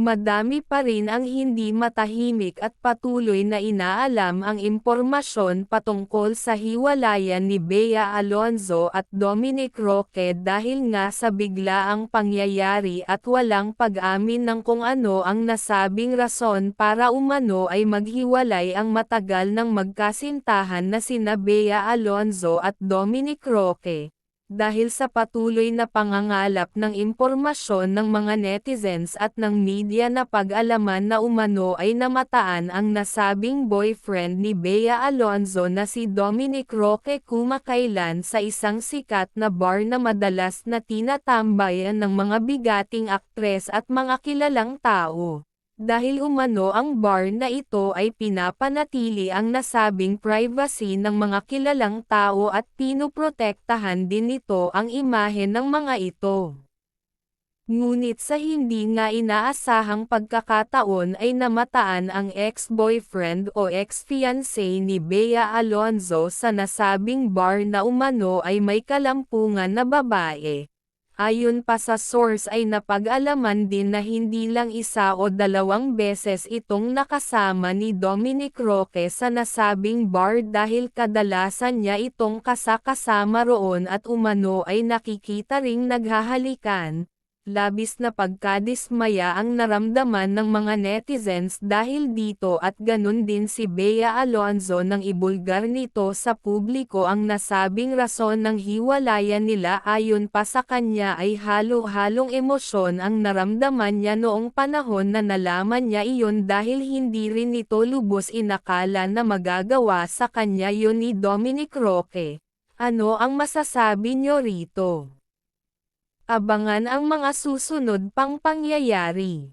Madami pa rin ang hindi matahimik at patuloy na inaalam ang impormasyon patungkol sa hiwalayan ni Bea Alonzo at Dominic Roque dahil nga sa bigla ang pangyayari at walang pag-amin ng kung ano ang nasabing rason para umano ay maghiwalay ang matagal ng magkasintahan na sina Bea Alonzo at Dominic Roque dahil sa patuloy na pangangalap ng impormasyon ng mga netizens at ng media na pag-alaman na umano ay namataan ang nasabing boyfriend ni Bea Alonzo na si Dominic Roque kumakailan sa isang sikat na bar na madalas na tinatambayan ng mga bigating aktres at mga kilalang tao. Dahil umano ang bar na ito ay pinapanatili ang nasabing privacy ng mga kilalang tao at pinoprotektahan din nito ang imahe ng mga ito. Ngunit sa hindi nga inaasahang pagkakataon ay namataan ang ex-boyfriend o ex-fiancé ni Bea Alonzo sa nasabing bar na umano ay may kalampungan na babae. Ayon pa sa source ay napag-alaman din na hindi lang isa o dalawang beses itong nakasama ni Dominic Roque sa nasabing bar dahil kadalasan niya itong kasakasama roon at umano ay nakikita ring naghahalikan, labis na pagkadismaya ang naramdaman ng mga netizens dahil dito at ganun din si Bea Alonzo nang ibulgar nito sa publiko ang nasabing rason ng hiwalayan nila ayon pa sa kanya ay halo-halong emosyon ang naramdaman niya noong panahon na nalaman niya iyon dahil hindi rin ito lubos inakala na magagawa sa kanya yun ni Dominic Roque. Ano ang masasabi niyo rito? Abangan ang mga susunod pang pangyayari.